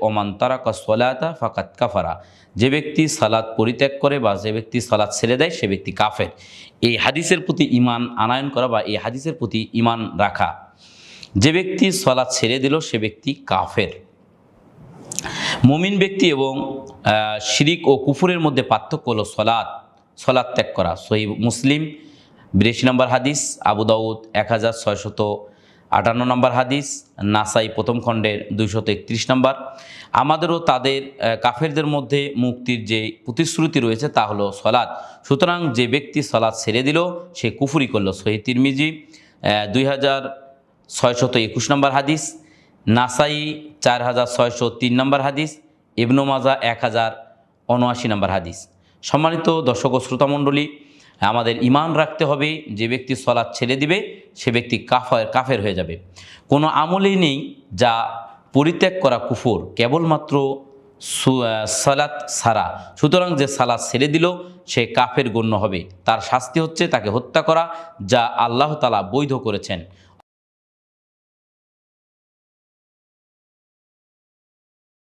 Oman তারাকা সলাতা ফাকাত কাফারা। যে ব্যক্তি সালাদ পরিত্যাগ করে বা যে ব্যক্তি সালাদ ছেড়ে দেয়, সে ব্যক্তি কাফের। এই হাদিসের প্রতি ইমান আনায়ন করা বা এই হাদিসের প্রতি ইমান রাখা। যে ব্যক্তি সলাদ ছেড়ে দিল, সে ব্যক্তি কাফের। মুমিন ব্যক্তি এবং শিরিক ও কুফুরের মধ্যে পার্থক্য হলো সলাদ সলাদ ত্যাগ করা। সহি মুসলিম, বিরাশি নম্বর হাদিস, আবু দাউদ এক হাজার ছয়শত আটান্ন নম্বর হাদিস, নাসাই প্রথম খণ্ডের দুইশত একত্রিশ নম্বর। আমাদেরও তাদের কাফেরদের মধ্যে মুক্তির যে প্রতিশ্রুতি রয়েছে তা হলো সলাদ সুতরাং যে ব্যক্তি সলাদ ছেড়ে দিল, সে কুফুরি করল। সহি তিরমিজি দুই হাজার ছয়শত একুশ নম্বর হাদিস, নাসাই চার হাজার ছয়শো তিন নম্বর হাদিস, ইবনু মাজা এক হাজার উনআশি নম্বর হাদিস। সম্মানিত দর্শক ও শ্রোতামণ্ডলী আমাদের ইমান রাখতে হবে, যে ব্যক্তি সলাৎ ছেড়ে দিবে, সে ব্যক্তি কাফের কাফের হয়ে যাবে। কোনো আমলেই নেই যা পরিত্যাগ করা কুফর, কেবলমাত্র সালাত সারা সুতরাং যে সালাত ছেড়ে দিল, সে কাফের গণ্য হবে। তার শাস্তি হচ্ছে তাকে হত্যা করা, যা আল্লাহ তালা বৈধ করেছেন।